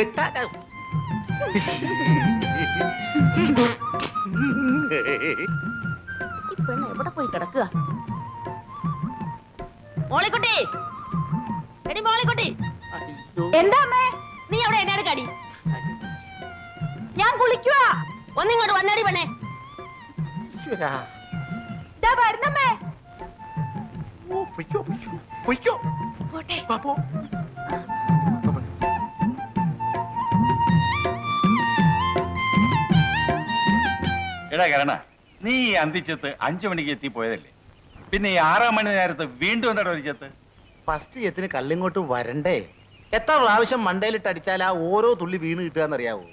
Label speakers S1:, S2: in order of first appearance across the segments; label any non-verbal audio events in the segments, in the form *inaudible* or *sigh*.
S1: ഈ പെണ്ണ് എവിടെ പോയി കിടക്കുക? മോളിക്കുട്ടി. എടി മോളിക്കുട്ടി. എന്താ അമ്മേ? നീ അവിടെ എന്നാണ് കടി? ഞാൻ കുളിക്കുക ഒന്നിങ്ങോട്ട് വന്നടി പെണ്ണേ. ഇതാ വരുന്നമ്മേ.
S2: പൊയ്ക്കോ, പൊയ്ക്കോ, പൊയ്ക്കോ.
S1: പോട്ടെ.
S2: വാ,
S3: എടാ കരണ നീ ഈ അന്തിച്ചത്ത് അഞ്ചു മണിക്ക് എത്തി പോയതല്ലേ? പിന്നെ ഈ ആറാം മണി നേരത്ത് വീണ്ടും എന്താ ഒരു ചെത്ത്?
S2: ഫസ്റ്റ് ചെത്തിന് കല്ലിങ്ങോട്ട് വരണ്ടേ? എത്ര പ്രാവശ്യം മണ്ടയിലിട്ട് അടിച്ചാൽ ആ ഓരോ തുള്ളി വീണ് കിട്ടുകയെന്നറിയാവോ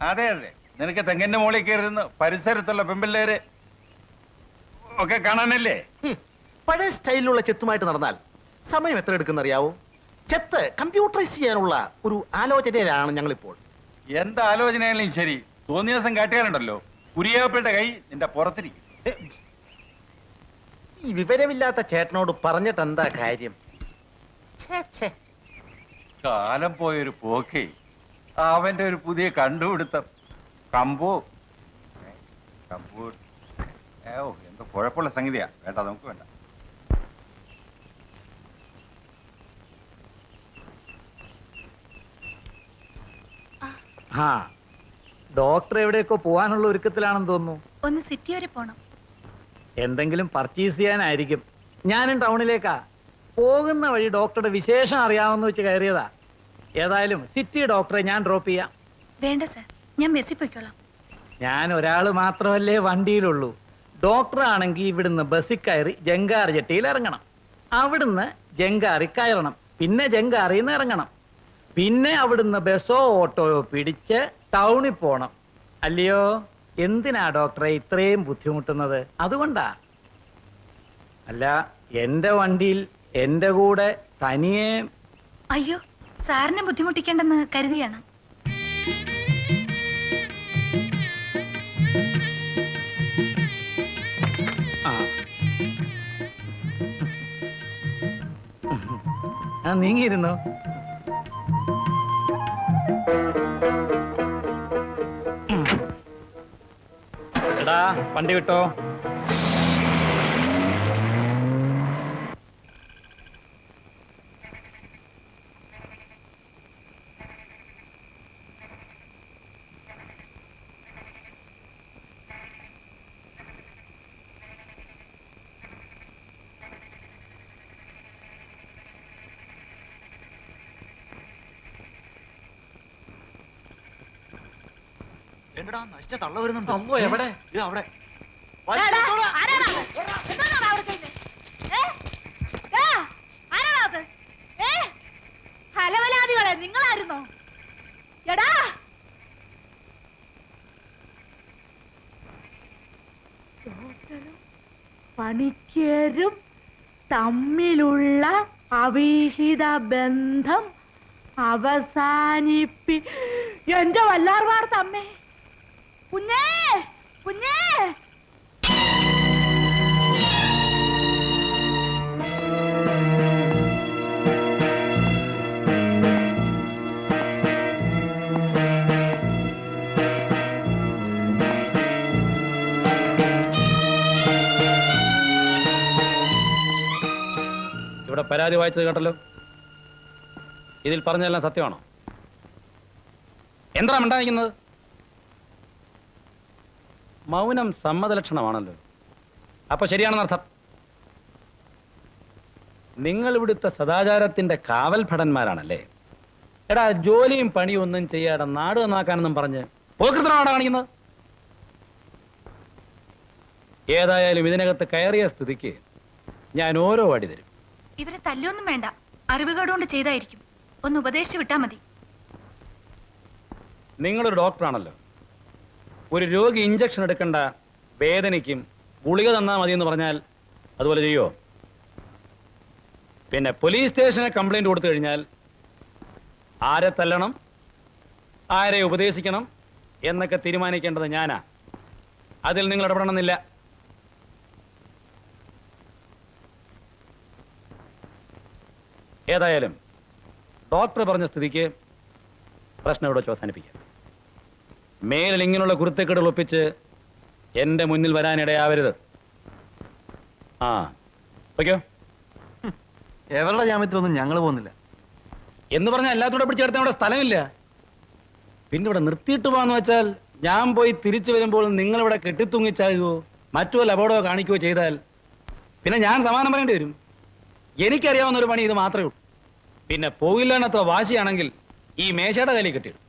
S3: അതെ അതെ. നിനക്ക് തെങ്ങിന്റെ മുകളിൽ കയറുന്ന പരിസരത്തുള്ള പെമ്പിള്ളേര് ഒക്കെ കാണാനല്ലേ?
S2: ഹും, പഴയ സ്റ്റൈലിലുള്ള ചെത്തുമായിട്ട് നടന്നാൽ സമയം എത്ര എടുക്കുന്നറിയാവോ ചെത്ത് കമ്പ്യൂട്ടറൈസ് ചെയ്യാനുള്ള ഒരു ആലോചനയിലാണ് ഞങ്ങളിപ്പോൾ.
S3: എന്താ ആലോചനയായാലും ശരി. തോന്നിയ ദിവസം കാട്ടിയാലുണ്ടല്ലോ. കുരിയാപ്പിളുടെ കൈ നിന്റെ പുറത്തിരിക്കും.
S2: ഈ വിവരമില്ലാത്ത ചേട്ടനോട് പറഞ്ഞിട്ട് എന്താ കാര്യം? ഛേ, ഛേ.
S3: കാലം പോയൊരു പോക്കേ. അവന്റെ ഒരു പുതിയ കണ്ടുപിടുത്തം. കമ്പോ. ഏ, കമ്പു. ഏ, ഓ എന്തോ കുഴപ്പമുള്ള സംഗതിയാ. വേണ്ട നമുക്ക് വേണ്ട.
S4: ആ ഡോക്ടർ എവിടെയൊക്കെ പോവാനുള്ള ഒരുക്കത്തിലാണെന്ന് തോന്നുന്നു.
S5: ഒന്ന് സിറ്റി വരെ പോണം.
S4: എന്തെങ്കിലും പർച്ചേസ് ചെയ്യാനായിരിക്കും. ഞാനും ടൗണിലേക്കാ. പോകുന്ന വഴി ഡോക്ടറുടെ വിശേഷം അറിയാമെന്ന് വെച്ച് കയറിയതാ. ഏതായാലും സിറ്റി ഡോക്ടറെ ഞാൻ ഡ്രോപ്പ് ചെയ്യാം.
S5: വേണ്ട സർ ഞാൻ മെസ്സി പോയിക്കോളാം.
S4: ഞാൻ ഒരാൾ മാത്രമല്ലേ വണ്ടിയിലുള്ളൂ. ഡോക്ടർ ആണെങ്കിൽ ഇവിടുന്ന് ബസ്സിൽ കയറി ജങ്കാർ ജെട്ടിയിൽ ഇറങ്ങണം. അവിടുന്ന് ജങ്കാറി കയറണം. പിന്നെ ജങ്കാറിന്ന് നിന്ന് ഇറങ്ങണം. പിന്നെ അവിടുന്ന് ബസ്സോ ഓട്ടോയോ പിടിച്ച് ടൗണിൽ പോണം. അല്ലയോ? എന്തിനാ ഡോക്ടറെ ഇത്രയും ബുദ്ധിമുട്ടുന്നത്? അതുകൊണ്ടാ. അല്ല എന്റെ വണ്ടിയിൽ എന്റെ കൂടെ തനിയെ
S5: അയ്യോ സാറിനെ ബുദ്ധിമുട്ടിക്കേണ്ടെന്ന് കരുതിയാണ്.
S4: നീങ്ങിയിരുന്നോ? എടാ വണ്ടി
S6: എന്നടാ നശിച്ച തള്ള വരുന്നുണ്ടോ.
S2: അമ്മോ, എവിടെ?
S6: ഇത് അവിടെ.
S1: ഹലവലാദികളെ നിങ്ങളായിരുന്നോ? എടാ! പണിക്കരും തമ്മിലുള്ള അവിഹിത ബന്ധം അവസാനിപ്പി എന്റെ വല്ലാർ വാർത്തമ്മേ കുഞ്ഞേ കുഞ്ഞേ.
S4: ഇവിടെ പരാതി വായിച്ചത് കേട്ടല്ലോ ഇതിൽ പറഞ്ഞതെല്ലാം സത്യമാണോ? എന്താ മിണ്ടായിരിക്കുന്നത് മൗനം സമ്മതലക്ഷണമാണല്ലോ. അപ്പൊ ശരിയാണെന്നർത്ഥം. നിങ്ങൾ ഇവിടുത്തെ സദാചാരത്തിന്റെ കാവൽ ഭടന്മാരാണല്ലേ എടാ ജോലിയും പണിയും ഒന്നും ചെയ്യാതെ നാട് നന്നാക്കാനെന്നും പറഞ്ഞ് പോകൃതനാണ് കാണിക്കുന്നത്. ഏതായാലും ഇതിനകത്ത് കയറിയ സ്ഥിതിക്ക് ഞാൻ ഓരോ അടി തരും.
S5: ഇവരെ തല്ലൊന്നും വേണ്ട. അറിവുകേടുകൊണ്ട് ചെയ്തായിരിക്കും. ഒന്ന് ഉപദേശിച്ചു വിട്ടാ മതി.
S4: നിങ്ങളൊരു ഡോക്ടറാണല്ലോ. ഒരു രോഗി ഇഞ്ചക്ഷൻ എടുക്കേണ്ട. വേദനയ്ക്കും ഗുളിക തന്നാൽ മതി എന്ന് പറഞ്ഞാൽ അതുപോലെ ചെയ്യോ? പിന്നെ പോലീസ് സ്റ്റേഷനെ കംപ്ലൈന്റ് കൊടുത്തു കഴിഞ്ഞാൽ ആരെ തല്ലണം? ആരെ ഉപദേശിക്കണം? എന്നൊക്കെ തീരുമാനിക്കേണ്ടത് ഞാനാ. അതിൽ നിങ്ങൾ ഇടപെടണമെന്നില്ല. ഏതായാലും ഡോക്ടർ പറഞ്ഞ സ്ഥിതിക്ക് പ്രശ്നം ഇവിടെ വെച്ച് അവസാനിപ്പിക്കാം. മേലിൽ ഇങ്ങനെയുള്ള കുരുത്തക്കേടുകൾ ഒപ്പിച്ച് എന്റെ മുന്നിൽ വരാനിടയാവരുത്. ആ ഓക്കെയോ
S6: എവരുടെ ജാമ്യത്തിലൊന്നും ഞങ്ങൾ പോകുന്നില്ല.
S4: എന്ന് പറഞ്ഞാൽ എല്ലാത്തോടെ പിടിച്ചെടുത്താൽ ഇവിടെ സ്ഥലമില്ല. പിന്നെ ഇവിടെ നിർത്തിയിട്ട് പോകാന്ന് വെച്ചാൽ ഞാൻ പോയി തിരിച്ചു വരുമ്പോൾ നിങ്ങൾ ഇവിടെ കെട്ടിത്തൂങ്ങിച്ചാകുകയോ മറ്റു വല്ല അപകടമോ കാണിക്കുകയോ ചെയ്താൽ പിന്നെ ഞാൻ സമാനം പറയേണ്ടി വരും. എനിക്കറിയാവുന്ന ഒരു പണി ഇത് മാത്രമേ ഉള്ളൂ. പിന്നെ പോകില്ലാണത്ര വാശിയാണെങ്കിൽ ഈ മേശയുടെ കയ്യിൽ കിട്ടിയിടും.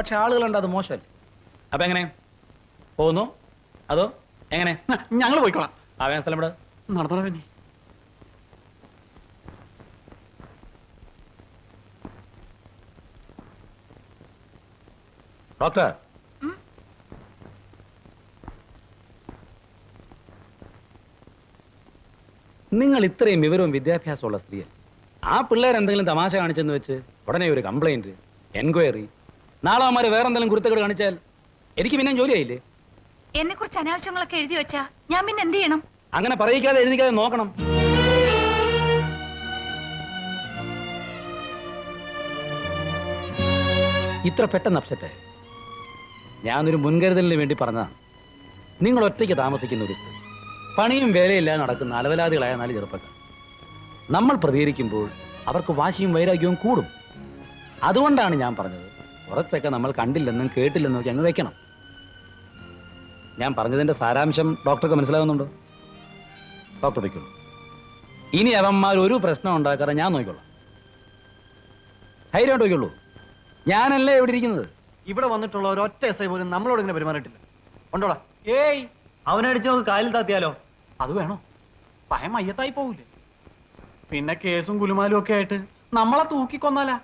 S4: പക്ഷെ ആളുകളുണ്ട് അത് മോശമല്ലേ? അപ്പൊ എങ്ങനെ? പോകുന്നു? അതോ എങ്ങനെ?
S6: ഞങ്ങൾ പോയിക്കോളാം.
S4: ആവേശ സ്ഥലം ഇവിടെ
S6: നടത്തണം പിന്നെ.
S4: ഡോക്ടർ. നിങ്ങൾ ഇത്രയും വിവരവും വിദ്യാഭ്യാസമുള്ള സ്ത്രീയല്ല? ആ പിള്ളേർ എന്തെങ്കിലും തമാശ കാണിച്ചെന്ന് വെച്ച് ഉടനെ ഒരു കംപ്ലൈന്റ് എൻക്വയറി നാളെ അവന്മാര് വേറെ എന്തെങ്കിലും കുരുത്തക്കേട് കാണിച്ചാൽ എനിക്ക് പിന്നെ ജോലിയായില്ലേ?
S5: എന്നെ കുറിച്ച് അനാവശ്യങ്ങളൊക്കെ എഴുതി വെച്ചാ ഞാൻ പിന്നെ എന്ത് ചെയ്യണം?
S4: അങ്ങനെ പറയിക്കാതെ എഴുതിക്കാതെ നോക്കണം. ഇത്ര പെട്ടെന്ന് അപ്സെറ്റ് ഞാനൊരു മുൻകരുതലിന് വേണ്ടി പറഞ്ഞതാണ്. നിങ്ങൾ ഒറ്റയ്ക്ക് താമസിക്കുന്ന ഒരു സ്ഥിതി പണിയും വേലയില്ലാതെ നടക്കുന്ന അലവലാദികളായ നാല് ചെറുപ്പക്കാർ. നമ്മൾ പ്രതികരിക്കുമ്പോൾ അവർക്ക് വാശിയും വൈരാഗ്യവും കൂടും. അതുകൊണ്ടാണ് ഞാൻ പറഞ്ഞത്. കുറച്ചൊക്കെ നമ്മൾ കണ്ടില്ലെന്നും കേട്ടില്ലെന്നും ഒക്കെ അങ്ങ് വെക്കണം. ഞാൻ പറഞ്ഞതിന്റെ സാരാംശം ഡോക്ടർക്ക് മനസ്സിലാവുന്നുണ്ടോ? ഡോക്ടർ വയ്ക്കുള്ളൂ ഇനി അവന്മാർ ഒരു പ്രശ്നം ഉണ്ടാക്കാതെ ഞാൻ നോക്കിക്കൊള്ളാം ധൈര്യം നോക്കിക്കുള്ളൂ ഞാനല്ലേ ഇവിടെ ഇരിക്കുന്നത്?
S6: ഇവിടെ വന്നിട്ടുള്ള ഒരൊറ്റ എസ് ഐ പോലും നമ്മളോട് ഇങ്ങനെ പെരുമാറിയിട്ടില്ല. ഉണ്ടോടാ?
S7: ഏയ്
S6: അവനടിച്ച് നമുക്ക് കാലിൽ താത്തിയാലോ?
S7: അത് വേണോ? ഭയം അയ്യത്തായി പോവില്ലേ പിന്നെ കേസും കുലുമാലും ഒക്കെ ആയിട്ട് നമ്മളെ തൂക്കിക്കൊന്നാലാ?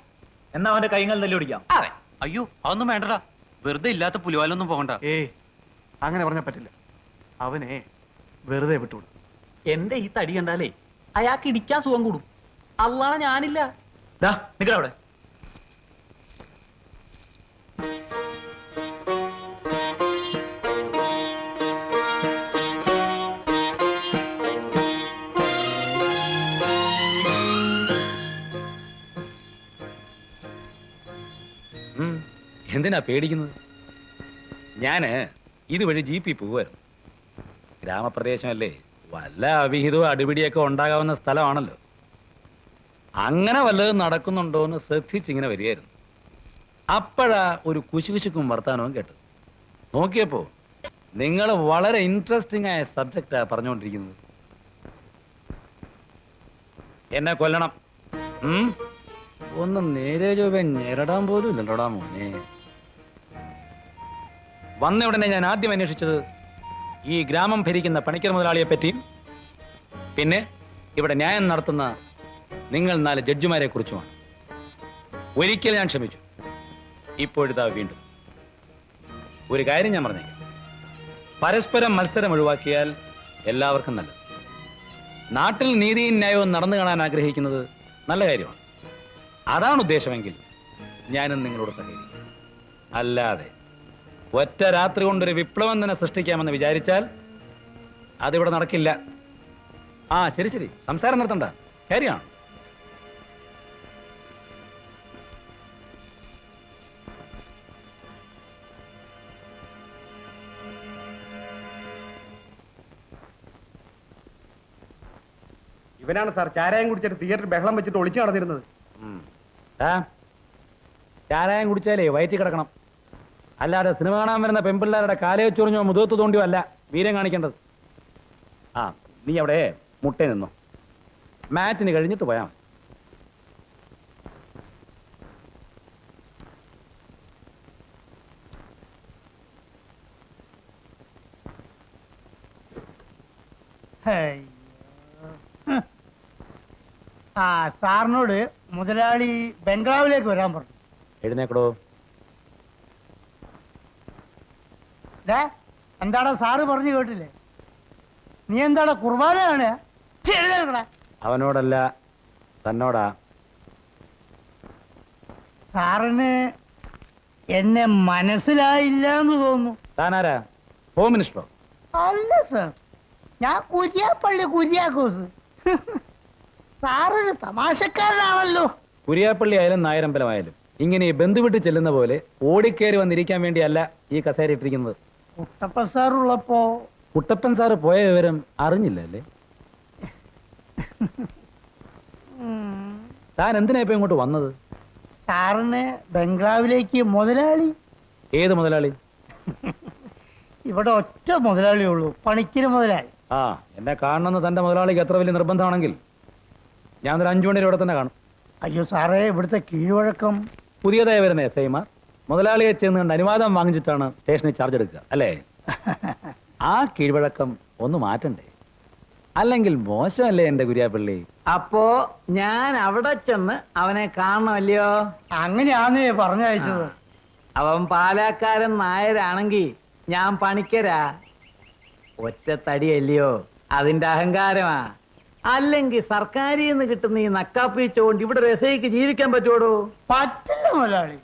S6: എന്നാ അവന്റെ കൈകൾ തല്ലി ഓടിക്കാം.
S7: അതെ.
S8: അയ്യോ അതൊന്നും വേണ്ടടാ. വെറുതെ ഇല്ലാത്ത പുലിവാലൊന്നും പോകണ്ട.
S6: ഏ അങ്ങനെ പറഞ്ഞാൽ പറ്റില്ല. അവനെ വെറുതെ വിട്ടുവിടും
S7: എന്റെ ഈ തടി കണ്ടാലേ? അയാൾക്ക് ഇടിക്കാൻ സുഖം കൂടും. അള്ളാണ് ഞാനില്ല.
S4: ഉം. എന്തിനാ പേടിക്കുന്നത്? ഞാൻ ഇതുവഴി ജീപ്പിൽ പോവായിരുന്നു ഗ്രാമപ്രദേശമല്ലേ വല്ല അവിഹിതവും അടിപിടിയൊക്കെ ഉണ്ടാകാവുന്ന സ്ഥലമാണല്ലോ. അങ്ങനെ വല്ലതും നടക്കുന്നുണ്ടോ എന്ന് ശ്രദ്ധിച്ചിങ്ങനെ വരികയായിരുന്നു. അപ്പോഴാ ഒരു കുശുകുശുക്കും വർത്താനവും കേട്ടു നോക്കിയപ്പോ നിങ്ങൾ വളരെ ഇൻട്രസ്റ്റിംഗ് ആയ സബ്ജക്റ്റാ പറഞ്ഞുകൊണ്ടിരിക്കുന്നത്. എന്നെ കൊല്ലണം? ഒന്ന് നേരെ ചോദ്യം ഞെരടാൻ പോലും ഇല്ലല്ലോടാ മോനെ. വന്ന ഉടനെ ഞാൻ ആദ്യം അന്വേഷിച്ചത് ഈ ഗ്രാമം ഭരിക്കുന്ന പണിക്കർ മുതലാളിയെ പറ്റിയും പിന്നെ ഇവിടെ ന്യായം നടത്തുന്ന നിങ്ങൾ നാല് ജഡ്ജിമാരെ കുറിച്ചുമാണ്. ഒരിക്കൽ ഞാൻ ക്ഷമിച്ചു. ഇപ്പോഴിതാ വീണ്ടും. ഒരു കാര്യം ഞാൻ പറഞ്ഞേ പരസ്പരം മത്സരം ഒഴിവാക്കിയാൽ എല്ലാവർക്കും നല്ലത്. നാട്ടിൽ നീതിയും ന്യായവും നടന്നു കാണാൻ ആഗ്രഹിക്കുന്നത് നല്ല കാര്യമാണ്. അതാണ് ഉദ്ദേശമെങ്കിൽ ഞാനും നിങ്ങളോട് സഹകരിക്കും. അല്ലാതെ ഒറ്റ രാത്രി കൊണ്ടൊരു വിപ്ലവം തന്നെ സൃഷ്ടിക്കാമെന്ന് വിചാരിച്ചാൽ അതിവിടെ നടക്കില്ല. ആ ശരി ശരി. സംസാരം നിർത്തണ്ട. കാര്യമാണ്?
S9: ഇവനാണ് സാർ ചാരായം കുടിച്ചിട്ട് തിയേറ്ററിൽ ബഹളം വെച്ചിട്ട് ഒളിച്ചു നടന്നിരുന്നത്.
S4: ചാരായം കുടിച്ചാലേ വയറ്റി കിടക്കണം. അല്ലാതെ സിനിമ കാണാൻ വരുന്ന പെൺപിള്ളേരുടെ കാലയെ ചൊറിഞ്ഞോ മുതുകത്ത് തോണ്ടിയോ അല്ല. വീരം കാണിക്കേണ്ടത്. ആ നീ അവിടെ മുട്ടേ നിന്നോ. മാറ്റിന് കഴിഞ്ഞിട്ട് പോയാ.
S9: ആ സാറിനോട് മുതലാളി ബംഗ്ലാവിലേക്ക് വരാൻ പറഞ്ഞു.
S4: എഴുന്നേക്കടോ
S9: ദേ, എന്താടാ സാറ് പറഞ്ഞു കേട്ടില്ലേ? നീ എന്താടാ കുർബാനയാണ്?
S4: അവനോടല്ല തന്നോടാ.
S9: സാറിന് എന്നെ മനസ്സിലായില്ല എന്ന് തോന്നുന്നു.
S4: താനാരാ? ഹോം മിനിസ്റ്ററോ
S9: അല്ല സർ. ഞാൻ കുര്യാപ്പള്ളി കുര്യാക്കോസ്. സാറൊരു തമാശക്കാരനാണല്ലോ.
S4: കുര്യാപ്പള്ളി ആയാലും നായരമ്പലമായാലും ഇങ്ങനെ ബന്ധുവിട്ട് ചെല്ലുന്ന പോലെ ഓടിക്കേറി വന്നിരിക്കാൻ വേണ്ടിയല്ല ഈ കസേര ഇട്ടിരിക്കുന്നത്
S9: കുട്ടപ്പ സാറുള്ളപ്പോ
S4: കുട്ടപ്പൻ സാറ് പോയ വിവരം അറിഞ്ഞില്ല അല്ലേ? താൻ എന്തിനാ ഇപ്പൊ ഇങ്ങോട്ട് വന്നത്?
S9: സാറിന് ബംഗ്ലാവിലേക്ക് മുതലാളി.
S4: ഏത് മുതലാളി?
S9: ഇവിടെ ഒറ്റ മുതലാളിയേ ഉള്ളൂ പണിക്കിന് മുതലാളി.
S4: ആ എന്നെ കാണണമെന്ന് തന്റെ മുതലാളിക്ക് എത്ര വലിയ നിർബന്ധമാണെങ്കിൽ ഞാൻ ഒരു അഞ്ചു മണിയിൽ ഇവിടെ തന്നെ കാണും.
S9: അയ്യോ സാറേ ഇവിടുത്തെ കീഴ്വഴക്കം.
S4: പുതിയതായി വരുന്ന എസ് ഐമാർ മുതലാളിയെ ചെന്ന് കണ്ട് അനുവാദം വാങ്ങിച്ചിട്ടാണ് സ്റ്റേഷനിൽ ചാർജ് എടുക്കുക അല്ലേ? *laughs* ആ കീഴ്വഴക്കം ഒന്ന് മാറ്റണ്ടേ? അല്ലെങ്കിൽ മോശമല്ലേ എന്റെ കുര്യാപ്പള്ളി? അപ്പോ ഞാൻ അവിടെ ചെന്ന് അവനെ കാണണമല്ലയോ?
S9: അങ്ങനെയാന്നേ പറഞ്ഞയച്ചത്.
S4: അവൻ പാലാക്കാരൻ നായരാണെങ്കി ഞാൻ പണിക്കരാ. ഒറ്റ തടിയല്ലയോ അതിന്റെ അഹങ്കാരമാ. അല്ലെങ്കിൽ സർക്കാരിന്ന് കിട്ടുന്ന ഈ നക്കാപ്പി കൊണ്ട് ഇവിടെ രസയ്ക്ക് ജീവിക്കാൻ പറ്റുമോടോ
S9: പറ്റില്ല മുതലാളി.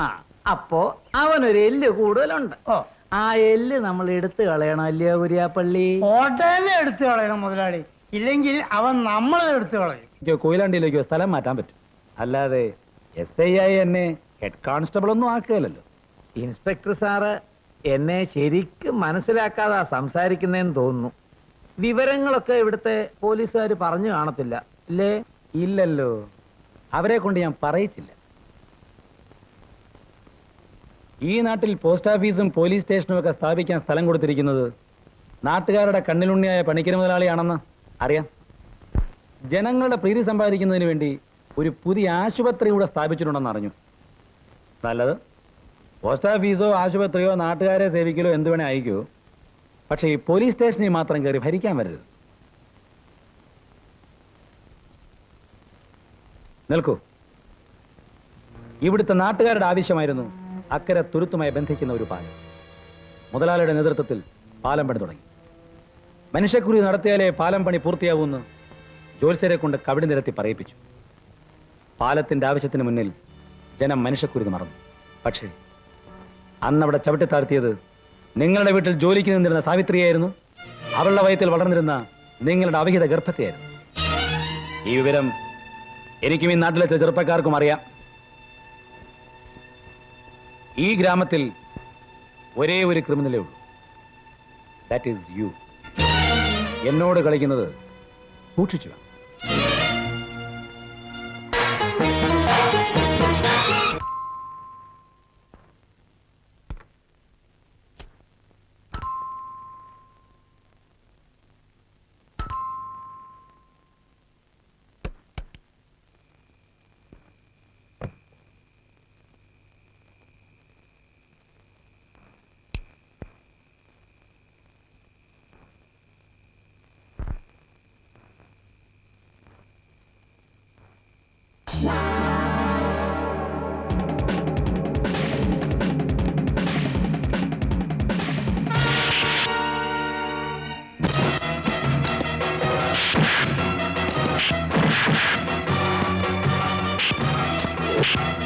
S4: ആ അപ്പോ അവനൊരു എല്ല് കൂടുതലുണ്ട്.
S9: ഓ.
S4: ആ എല്ല് നമ്മൾ എടുത്തു കളയണം അല്ലയോ കുര്യാപ്പള്ളി
S9: ഹോട്ടലിനെ എടുത്തു കളയണം മുതലാളി. ഇല്ലെങ്കിൽ അവൻ നമ്മളെ എടുത്തു കളയും.
S4: എനിക്ക് കൊയിലാണ്ടിയിലേക്കോ സ്ഥലം മാറ്റാൻ പറ്റും. അല്ലാതെ എസ് ഐ ആയി എന്നെ ഹെഡ് കോൺസ്റ്റബിൾ ഒന്നും ആക്കുകയല്ലോ ഇൻസ്പെക്ടർ സാറ് എന്നെ ശരിക്കും മനസ്സിലാക്കാതാ സംസാരിക്കുന്നതെന്ന് തോന്നുന്നു. വിവരങ്ങളൊക്കെ ഇവിടുത്തെ പോലീസുകാർ പറഞ്ഞു കാണത്തില്ല ഇല്ലേ? ഇല്ലല്ലോ. അവരെ കൊണ്ട് ഞാൻ പറയിച്ചില്ല. ഈ നാട്ടിൽ പോസ്റ്റ് ഓഫീസും പോലീസ് സ്റ്റേഷനും ഒക്കെ സ്ഥാപിക്കാൻ സ്ഥലം കൊടുത്തിരിക്കുന്നത് നാട്ടുകാരുടെ കണ്ണിലുണ്ണിയായ പണിക്കര മുതലാളിയാണെന്ന് അറിയാം. ജനങ്ങളുടെ പ്രീതി സമ്പാദിക്കുന്നതിന് വേണ്ടി ഒരു പുതിയ ആശുപത്രി കൂടെ സ്ഥാപിച്ചിട്ടുണ്ടെന്ന് അറിഞ്ഞു. നല്ലത്. പോസ്റ്റ് ഓഫീസോ ആശുപത്രിയോ നാട്ടുകാരെ സേവിക്കലോ എന്ത് വേണേ അയക്കോ. പക്ഷേ ഈ പോലീസ് സ്റ്റേഷനിൽ മാത്രം കയറി ഭരിക്കാൻ വരരുത്. നിൽക്കൂ. ഇവിടുത്തെ നാട്ടുകാരുടെ ആവശ്യമായിരുന്നു അക്കരെ തുരുത്തുമായി ബന്ധിക്കുന്ന ഒരു പാലം. മുതലാളിയുടെ നേതൃത്വത്തിൽ പാലം പണി തുടങ്ങി. മനുഷ്യക്കുറി നടത്തിയാലേ പാലം പണി പൂർത്തിയാവൂന്ന് ജോത്സ്യരെ കൊണ്ട് കവിടി നിരത്തി പറയിപ്പിച്ചു. പാലത്തിന്റെ ആവശ്യത്തിന് മുന്നിൽ ജനം മനുഷ്യക്കുരുത് മറന്നു. പക്ഷേ അന്നവിടെ ചവിട്ടിത്താഴ്ത്തിയത് നിങ്ങളുടെ വീട്ടിൽ ജോലിക്ക് നിന്നിരുന്ന സാവിത്രിയായിരുന്നു. അവളുടെ വയത്തിൽ വളർന്നിരുന്ന നിങ്ങളുടെ അവിഹിത ഗർഭത്തെയായിരുന്നു ഈ വിവരം എനിക്കും ഈ നാട്ടിലെ ചെറുപ്പക്കാർക്കും അറിയാം. ഈ ഗ്രാമത്തിൽ ഒരേ ഒരു ക്രിമിനലേ ഉള്ളൂ. ദാറ്റ് ഈസ് യു എന്നോട് കളിക്കുന്നത് സൂക്ഷിച്ചു you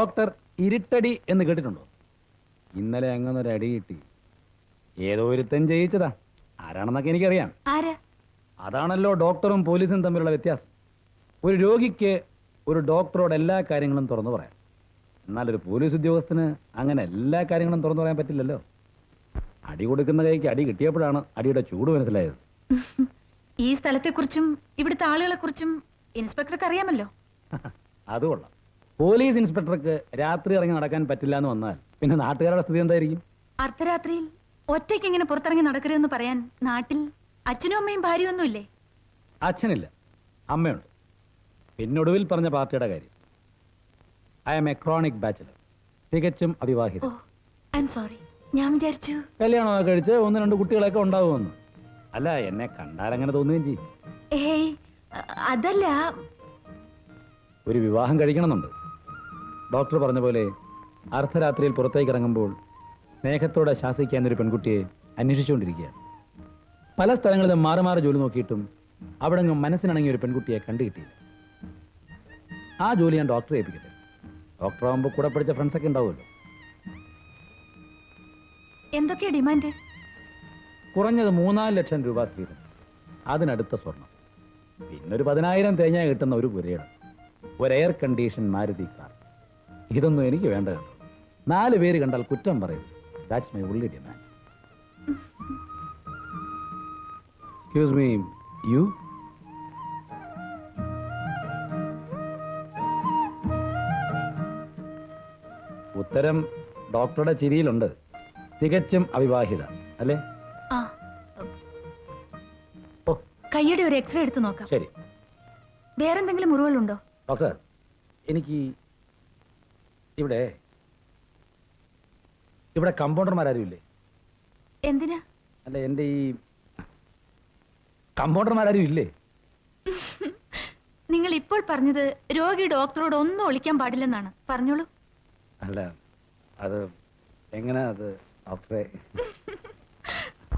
S4: ഡോക്ടർ ഇരുട്ടടി എന്ന് കേട്ടിട്ടുണ്ടോ? ഇന്നലെ അങ്ങനെ ഒരു അടി കിട്ടി. ഏതോ ഒരുത്തൻ ജയിച്ചതാ. ആരാണെന്നൊക്കെ എനിക്കറിയാം. അതാണല്ലോ ഡോക്ടറും പോലീസും തമ്മിലുള്ള വ്യത്യാസം. ഒരു രോഗിക്ക് ഒരു ഡോക്ടറോട് എല്ലാ കാര്യങ്ങളും തുറന്നു പറയാം. എന്നാൽ ഒരു പോലീസ് ഉദ്യോഗസ്ഥന് അങ്ങനെ എല്ലാ കാര്യങ്ങളും തുറന്നു പറയാൻ പറ്റില്ലല്ലോ. അടി കൊടുക്കുന്ന കൈക്ക് അടി കിട്ടിയപ്പോഴാണ് അടിയുടെ ചൂട് മനസ്സിലായത്.
S5: ഈ സ്ഥലത്തെക്കുറിച്ചും ഇവിടുത്തെ ആളുകളെക്കുറിച്ചും ഇൻസ്പെക്ടർക്ക് അറിയാമല്ലോ. *laughs*
S4: അത് കൊള്ളാം. പോലീസ് ഇൻസ്പെക്ടർക്ക് രാത്രി ഇറങ്ങി നടക്കാൻ പറ്റില്ല എന്ന് വന്നാൽ പിന്നെ നാട്ടുകാരുടെ സ്ഥിതി എന്തായിരിക്കും?
S5: അർദ്ധരാത്രിയിൽ ഒറ്റയ്ക്ക് ഇങ്ങനെ പുറത്തിറങ്ങി നടക്കരുതെന്ന് പറയാൻ നാട്ടിൽ അച്ഛനും അമ്മയും ഭാര്യയും ഒന്നുമില്ലേ
S4: അച്ഛനില്ല. അമ്മയുണ്ട്. പിന്നൊടുവിൽ പറഞ്ഞ പാർട്ടിയുടെ കാര്യം. I am a chronic bachelor തികച്ചും
S5: അവിവാഹിത.
S4: അവിവാഹിതം
S5: ഐ എം സോറി ഞാൻ വിചാരിച്ചു.
S4: കല്യാണമൊക്കെ കഴിച്ച് ഒന്ന് രണ്ട് കുട്ടികളൊക്കെ ഉണ്ടാവുമെന്ന്. അല്ല എന്നെ കണ്ടാൽ അങ്ങനെ തോന്നുകയും ചെയ്യും.
S5: ഏയ് അതല്ല.
S4: ഒരു വിവാഹം കഴിക്കണമെന്നുണ്ട്. ഡോക്ടർ പറഞ്ഞ പോലെ അർദ്ധരാത്രിയിൽ പുറത്തേക്ക് ഇറങ്ങുമ്പോൾ സ്നേഹത്തോടെ ശാസിക്കാൻ ഒരു പെൺകുട്ടിയെ അന്വേഷിച്ചുകൊണ്ടിരിക്കുക. പല സ്ഥലങ്ങളിലും മാറി മാറി ജോലി നോക്കിയിട്ടും അവിടെ നിന്നും മനസ്സിനിണങ്ങിയ ഒരു പെൺകുട്ടിയെ കണ്ടുകിട്ടിയില്ല. ആ ജോലി ഞാൻ ഡോക്ടറെ ഏൽപ്പിക്കട്ടെ. ഡോക്ടർ ആകുമ്പോൾ കൂടെ പഠിച്ച ഫ്രണ്ട്സൊക്കെ ഉണ്ടാവുമല്ലോ.
S5: എന്തൊക്കെയാ ഡിമാൻഡ്
S4: കുറഞ്ഞത് മൂന്നാൽ ലക്ഷം രൂപ സ്ഥിരം. അതിനടുത്ത സ്വർണം. പിന്നൊരു പതിനായിരം തേങ്ങ കിട്ടുന്ന ഒരു പുരയിടം. ഒരു എയർ കണ്ടീഷൻ മാരുതി കാർ ഇതൊന്നും എനിക്ക് വേണ്ട. നാല് പേര് കണ്ടാൽ കുറ്റം പറയും. ദാറ്റ്സ് മൈ ഉള്ളി ഡിമാൻഡ് എക്സ്ക്യൂസ് മീ യു ഉത്തരം ഡോക്ടറുടെ ചിരിയിലുണ്ട്. തികച്ചും അവിവാഹിത അല്ലേ?
S5: കൈയുടെ ഒരു എക്സ്റേ എടുത്തു നോക്കാം.
S4: ശരി.
S5: വേറെന്തെങ്കിലും മുറിവുകളുണ്ടോ?
S4: ഡോക്ടർ എനിക്ക് ഇവിടെ. ഇവിടെ കമ്പൗണ്ടർമാരും ഇല്ലേ
S5: എന്തിനാ?
S4: അല്ല എന്റെ ഈ കമ്പൗണ്ടർമാരും ഇല്ലേ
S5: നിങ്ങൾ ഇപ്പോൾ പറഞ്ഞത് രോഗി ഡോക്ടറോട് ഒന്നും ഒളിക്കാൻ പാടില്ലെന്നാണ്. പറഞ്ഞോളൂ.
S4: അല്ല അത് എങ്ങനെ അത്? ഡോക്ടറെ.